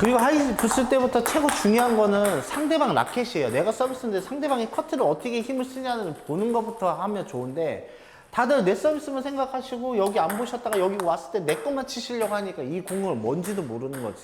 그리고 하이 붙을 때부터 최고 중요한 거는 상대방 라켓이에요. 내가 서비스인데 상대방이 커트를 어떻게 힘을 쓰냐는 보는 것부터 하면 좋은데 다들 내 서비스만 생각하시고 여기 안 보셨다가 여기 왔을 때 내 것만 치시려고 하니까 이 공을 뭔지도 모르는 거지.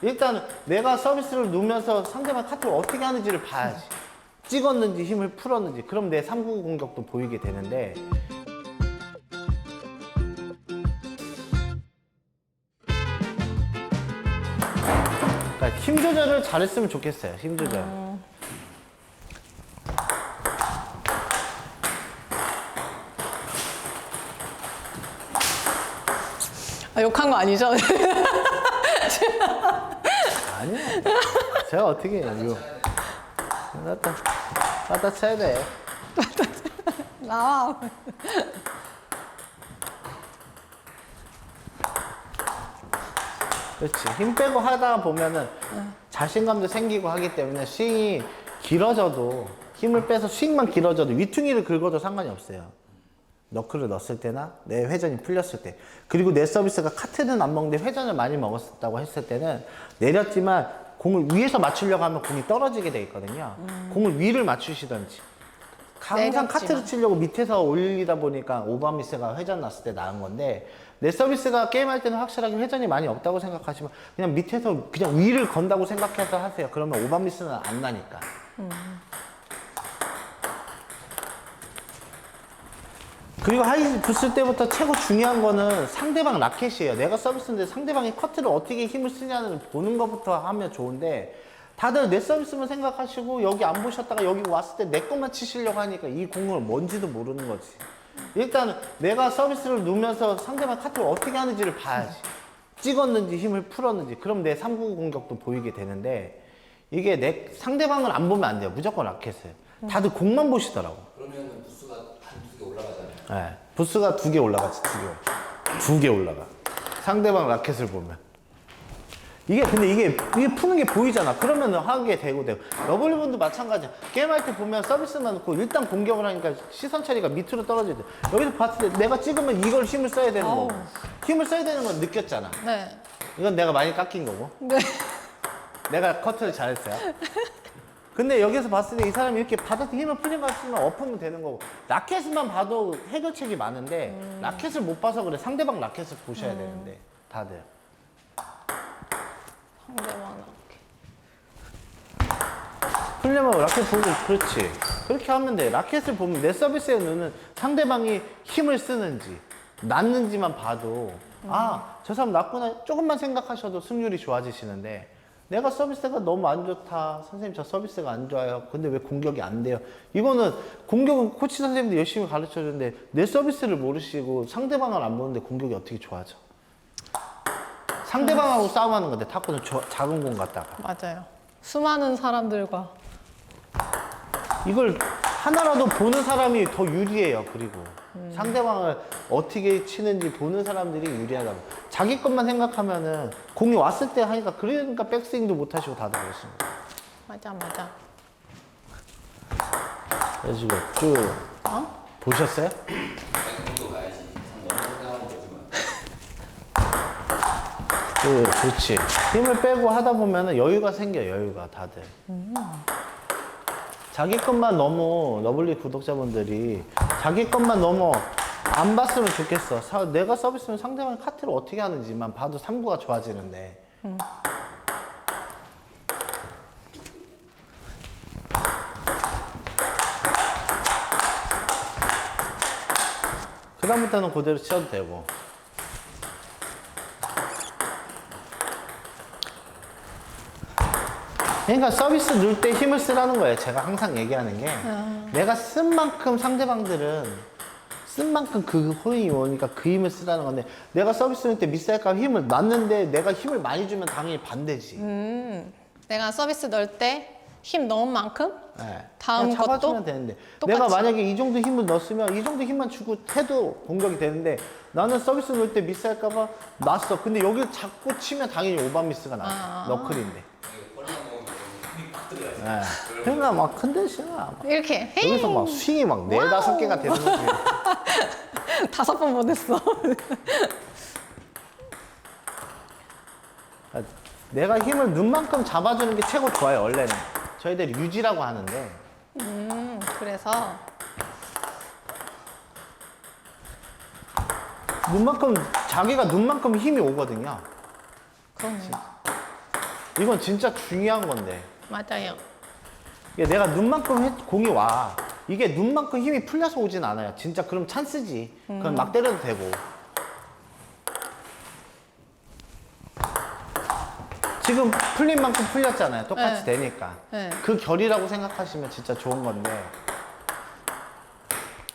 일단 내가 서비스를 놓으면서 상대방 카트를 어떻게 하는지를 봐야지. 찍었는지 힘을 풀었는지 그럼 내 3구 공격도 보이게 되는데 힘 조절을 잘했으면 좋겠어요. 힘 조절. 아, 욕한 거 아니죠? 아니요. 제가 어떻게 해요, 이거. 갖다, 갖다 쳐야 돼. 나와. 그렇지. 힘 빼고 하다 보면은 자신감도 생기고 하기 때문에 스윙이 길어져도 힘을 빼서 스윙만 길어져도 위퉁이를 긁어도 상관이 없어요. 너클을 넣었을 때나 내 회전이 풀렸을 때 그리고 내 서비스가 카트는 안 먹는데 회전을 많이 먹었다고 했을 때는 내렸지만 공을 위에서 맞추려고 하면 공이 떨어지게 돼 있거든요. 공을 위를 맞추시던지 항상 내렸지만. 카트를 치려고 밑에서 올리다 보니까 오버미스가 회전 났을 때 나은 건데 내 서비스가 게임할 때는 확실하게 회전이 많이 없다고 생각하시면 그냥 밑에서 그냥 위를 건다고 생각해서 하세요. 그러면 오버미스는 안 나니까. 그리고 하이 붙을 때부터 최고 중요한 거는 상대방 라켓이에요. 내가 서비스인데 상대방이 커트를 어떻게 힘을 쓰냐는 보는 것부터 하면 좋은데 다들 내 서비스만 생각하시고 여기 안 보셨다가 여기 왔을 때 내 것만 치시려고 하니까 이 공을 뭔지도 모르는 거지. 일단 내가 서비스를 놓으면서 상대방 카트를 어떻게 하는지를 봐야지. 찍었는지 힘을 풀었는지 그럼 내 3구 공격도 보이게 되는데 이게 내 상대방을 안 보면 안 돼요. 무조건 라켓을. 다들 공만 보시더라고. 그러면 부스가 한두개 올라가잖아요. 네. 부스가 두 개 올라가지, 두 개. 두 개 올라가. 상대방 라켓을 보면. 이게, 근데 이게, 이게 푸는 게 보이잖아. 그러면 하게 되고 되고. 러블리분도 마찬가지야. 게임할 때 보면 서비스만 놓고 일단 공격을 하니까 시선 처리가 밑으로 떨어지죠. 여기서 봤을 때 내가 찍으면 이걸 힘을 써야 되는 거고. 힘을 써야 되는 건 느꼈잖아. 네. 이건 내가 많이 깎인 거고. 네. 내가 커트를 잘했어요. 근데 여기서 봤을 때 이 사람이 이렇게 받아서 힘을 풀린 것 같으면 엎으면 되는 거고 라켓만 봐도 해결책이 많은데 라켓을 못 봐서 그래 상대방 라켓을 보셔야 되는데 다들 상대방 풀려면 라켓 보고 그렇지. 그렇게 하면 돼. 라켓을 보면 내 서비스에 넣는 상대방이 힘을 쓰는지 났는지만 봐도 아 저 사람 났구나 조금만 생각하셔도 승률이 좋아지시는데 내가 서비스가 너무 안 좋다. 선생님 저 서비스가 안 좋아요. 근데 왜 공격이 안 돼요? 이거는 공격은 코치 선생님도 열심히 가르쳐 주는데 내 서비스를 모르시고 상대방을 안 보는데 공격이 어떻게 좋아져 상대방하고 싸움하는 건데 탁구는 저- 작은 공 갖다가 맞아요. 수많은 사람들과 이걸 하나라도 보는 사람이 더 유리해요. 그리고 상대방을 어떻게 치는지 보는 사람들이 유리하다고. 자기 것만 생각하면은 공이 왔을 때 하니까 그러니까 백스윙도 못 하시고 다들 그러십니다. 맞아 맞아. 그래서 지금 쭉 어? 보셨어요? 정도 가야지. 너무 생각하면 되지만. 그, 그렇지. 힘을 빼고 하다 보면은 여유가 생겨요. 여유가 다들. 자기 것만 너무 러블리 구독자분들이 자기 것만 너무 안 봤으면 좋겠어. 사- 내가 서비스는 상대방 카트를 어떻게 하는지만 봐도 3구가 좋아지는데. 그다음부터는 그대로 치셔도 되고. 그러니까 서비스 넣을 때 힘을 쓰라는 거예요. 제가 항상 얘기하는 게 내가 쓴 만큼 상대방들은 쓴 만큼 그 호응이 오니까 그 힘을 쓰라는 건데 내가 서비스 넣을 때 미스할까 힘을 놨는데 내가 힘을 많이 주면 당연히 반대지. 음. 내가 서비스 넣을 때 힘 넣은 만큼 네. 다음 그냥 잡아주면 것도 되는데 똑같이. 내가 만약에 이 정도 힘을 넣었으면 이 정도 힘만 주고 해도 공격이 되는데 나는 서비스 넣을 때 미스할까봐 놨어. 근데 여기를 자꾸 치면 당연히 오반 미스가 나. 아. 너클인데. 네. 그러니까 막 컨디션아 막 이렇게 헤이 여기서 막 스윙이 막 네 다섯 개가 되는 거지. 다섯 번 못했어. 아, 내가 힘을 눈만큼 잡아주는 게 최고 좋아요 원래는. 저희들이 유지라고 하는데. 음, 그래서. 눈만큼 자기가 눈만큼 힘이 오거든요. 그건 이건 진짜 중요한 건데. 맞아요. 이게 내가 눈만큼 해- 공이 와 이게 눈만큼 힘이 풀려서 오진 않아요 진짜 그럼 찬스지 그럼 막 때려도 되고 지금 풀린 만큼 풀렸잖아요 똑같이 네. 되니까 네. 그 결이라고 생각하시면 진짜 좋은 건데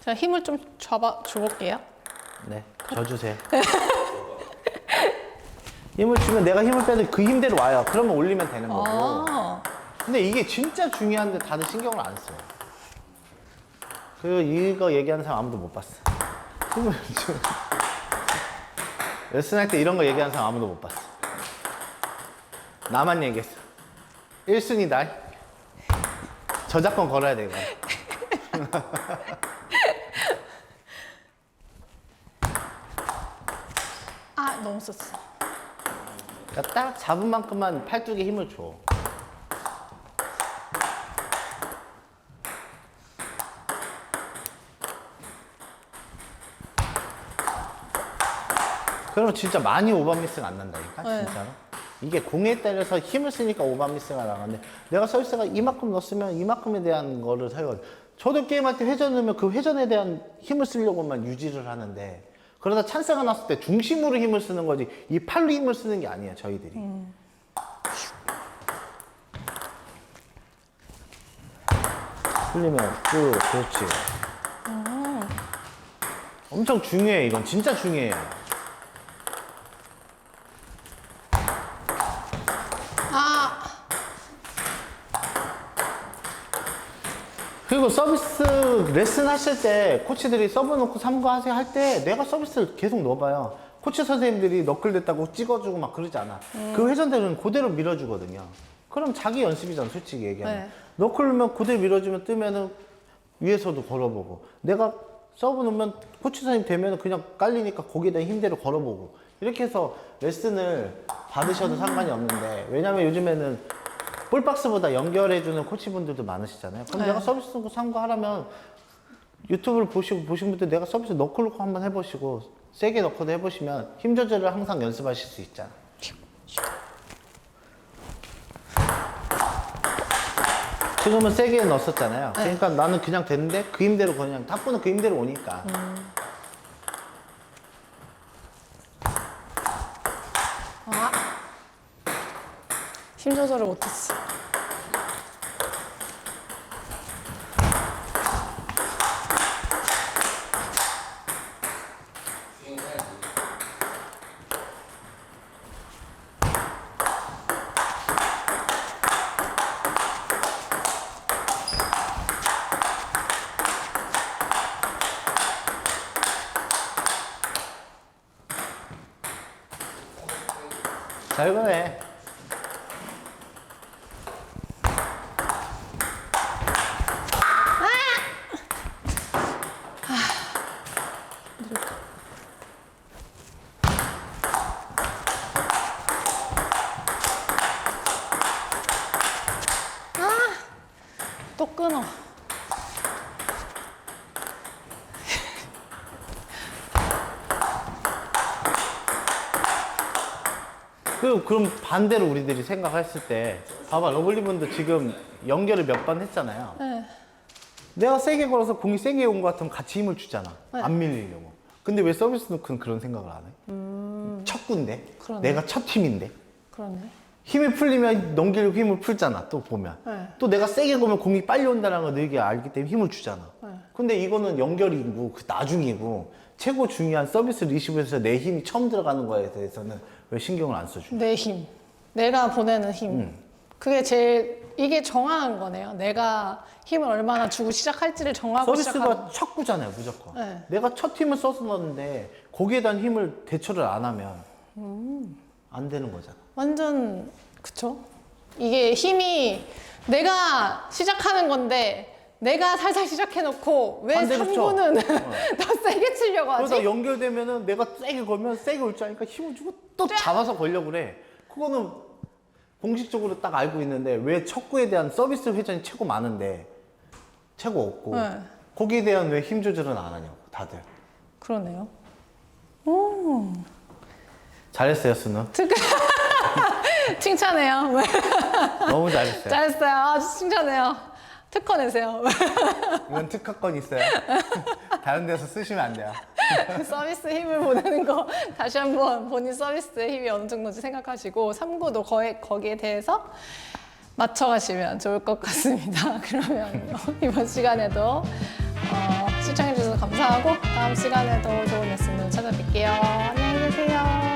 제가 힘을 좀 줘봐 줘볼게요. 네, 져주세요. 힘을 주면 내가 힘을 빼도 그 힘대로 와요. 그러면 올리면 되는 거고. 어, 근데 이게 진짜 중요한데 다들 신경을 안 써요. 그 이거 얘기하는 사람 아무도 못 봤어. 힘을 주. 레슨할 때 이런 거 얘기하는 사람 아무도 못 봤어. 나만 얘기했어. 1순위다. 저작권 걸어야 돼, 이거. 아 너무 썼어. 그러니까 딱 잡은 만큼만 팔뚝에 힘을 줘. 그러면 진짜 많이 오버미스가 안 난다니까 네. 진짜로. 이게 공에 따라서 힘을 쓰니까 오버미스가 나가는데 내가 서비스가 이만큼 넣었으면 이만큼에 대한 거를 사용. 저도 게임할 때 회전 넣으면 그 회전에 대한 힘을 쓰려고만 유지를 하는데 그러다 찬스가 났을 때 중심으로 힘을 쓰는 거지 이 팔로 힘을 쓰는 게 아니에요 저희들이. 풀리면 쭉 그렇지. 엄청 중요해 이건 진짜 중요해요. 그리고 서비스 레슨 하실 때 코치들이 서브 놓고 삼구하세요 할 때 내가 서비스를 계속 넣어봐요. 코치 선생님들이 너클 됐다고 찍어주고 막 그러지 않아. 그 회전대는 그대로 밀어주거든요. 그럼 자기 연습이잖아, 솔직히 얘기하면. 네. 너클 넣으면 그대로 밀어주면 뜨면은 위에서도 걸어보고. 내가 서브 놓으면 코치 선생님 되면 그냥 깔리니까 거기에다 힘대로 걸어보고. 이렇게 해서 레슨을 받으셔도 상관이 없는데, 왜냐면 요즘에는 볼박스보다 연결해주는 코치분들도 많으시잖아요. 그럼 네. 내가 서비스 놓고 상구하라면 유튜브를 보시고 보신 분들 내가 서비스 넣고 놓고 한번 해보시고 세게 넣고도 해보시면 힘 조절을 항상 연습하실 수 있잖아. 지금은 세게 넣었었잖아요. 그러니까 나는 그냥 됐는데 그 힘대로 그냥 탁구는 그 힘대로 오니까. 아. 힘 조절을 못했어. 잘 거네. 또 끊어. 그 그럼 반대로 우리들이 생각했을 때 봐봐 러블리 분도 지금 연결을 몇 번 했잖아요. 네. 내가 세게 걸어서 공이 세게 온 것 같으면 같이 힘을 주잖아. 네. 안 밀리려고. 근데 왜 서비스 놓고는 그런 생각을 안 해? 첫 군데. 음. 그러네. 내가 첫 팀인데. 그러네. 힘이 풀리면 넘기려고 힘을 풀잖아. 또 보면. 네. 또 내가 세게 걸면 공이 빨리 온다는 걸 너희가 알기 때문에 힘을 주잖아. 네. 근데 이거는 연결이고 그 나중이고 최고 중요한 서비스 리시브에서 내 힘이 처음 들어가는 거에 대해서는 왜 신경을 안 써줘? 내 힘. 내가 보내는 힘. 음. 그게 제일 이게 정하는 거네요. 내가 힘을 얼마나 주고 시작할지를 정하고 시작하는. 서비스가 첫 구잖아요, 무조건. 네. 내가 첫 힘을 써서 넣었는데 거기에 대한 힘을 대처를 안 하면 음. 안 되는 거잖아. 완전 그쵸? 이게 힘이 내가 시작하는 건데 내가 살살 시작해놓고 왜 쳐. 3구는 어. 더 세게 치려고 하지? 그러다 연결되면은 내가 세게 걸면 세게 올 줄 아니까 힘을 주고 또 잡아서 걸려고 그래. 그거는 공식적으로 딱 알고 있는데 왜 척구에 대한 서비스 회전이 최고 많은데 최고 없고 네. 거기에 대한 왜 힘 조절은 안 하냐고 다들 그러네요. 잘했어요 수능 칭찬해요. 너무 잘했어요 잘했어요. 아주 칭찬해요. 특허 내세요. 이건 특허권 있어요 다른 데서 쓰시면 안 돼요 서비스 힘을 보내는 거 다시 한번 본인 서비스의 힘이 어느 정도인지 생각하시고 삼구도 거에, 거기에 대해서 맞춰가시면 좋을 것 같습니다. 그러면 이번 시간에도 어, 시청해주셔서 감사하고 다음 시간에도 좋은 레슨으로 찾아뵐게요. 안녕히 계세요.